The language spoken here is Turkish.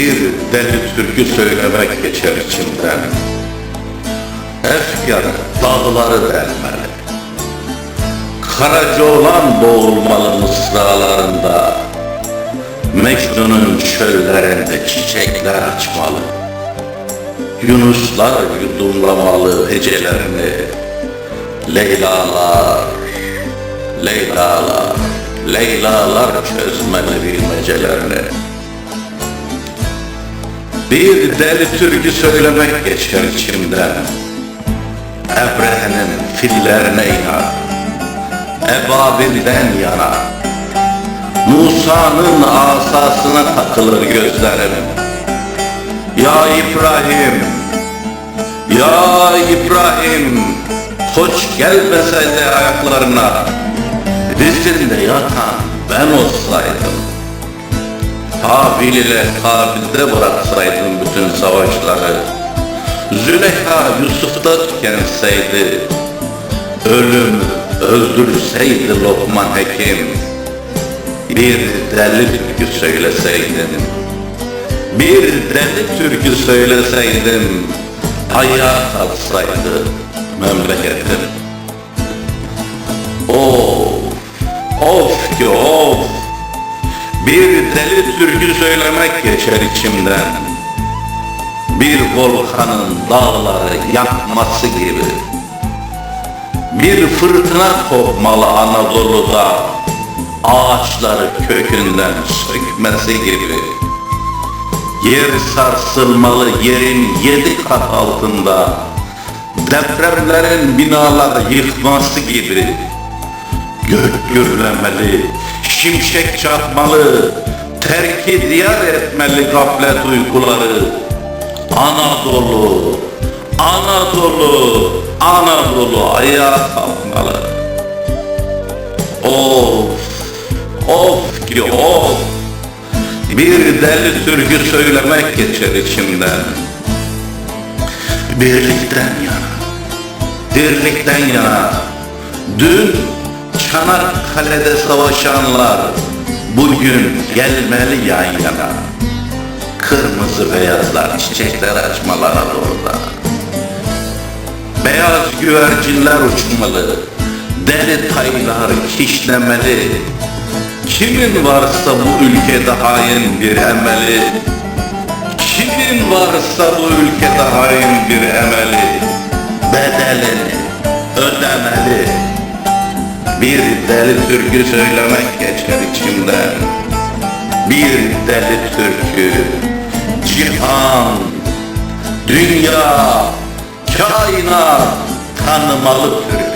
Bir deli türkü söylemek geçer içimden. Efkar dağları delmeli Karaca olan boğulmalı mısralarında. Mecnun'un çöllerinde çiçekler açmalı. Yunuslar yudumlamalı hecelerini. Leylalar, Leylalar, Leylalar çözmeli bilmecelerini Bir deli türkü söylemek geçer içimden Ebrehe'nin fillerine inan. Ebabil'den yana. Musa'nın asasına takılır gözlerim. Ya İbrahim Ya İbrahim Koç gelmeseydi ayaklarına Dizinde yatan ben olsaydım Habil ile Kabil'de bıraksaydım bütün savaşları Züleyha Yusuf'ta tükenseydi Ölüm öldürseydi Lokman Hekim Bir deli türkü söyleseydim Bir deli türkü söyleseydim Ayağa kalksaydı memleketim. Of, of ki of Bir deli türkü söylemek geçer içimden. Bir volkanın dağları yakması gibi. Bir fırtına kopmalı Anadolu'da Ağaçları kökünden sökmesi gibi. Yer sarsılmalı yerin yedi kat altında Depremlerin binaları yıkması gibi. Gök gürlemeli, şimşek çarpmalı Terki diyar etmeli gaflet uykuları. Anadolu, Anadolu, Anadolu ayağa kalkmalı Of, of ki of. Bir deli türkü söylemek geçer içimden. Birlikten yana, dirlikten yana. Dün Çanakkale'de savaşanlar Bugün gelmeli yan yana. Kırmızı beyazlar çiçekler açmalar orada Beyaz güvercinler uçmalı Deli taylar kişnemeli. Kimin varsa bu ülkede hain bir emeli. Kimin varsa bu ülkede hain bir emeli. Bedelini ödemeli. Bir deli türkü söylemek geçer Dünya Kainat tanımalı türkü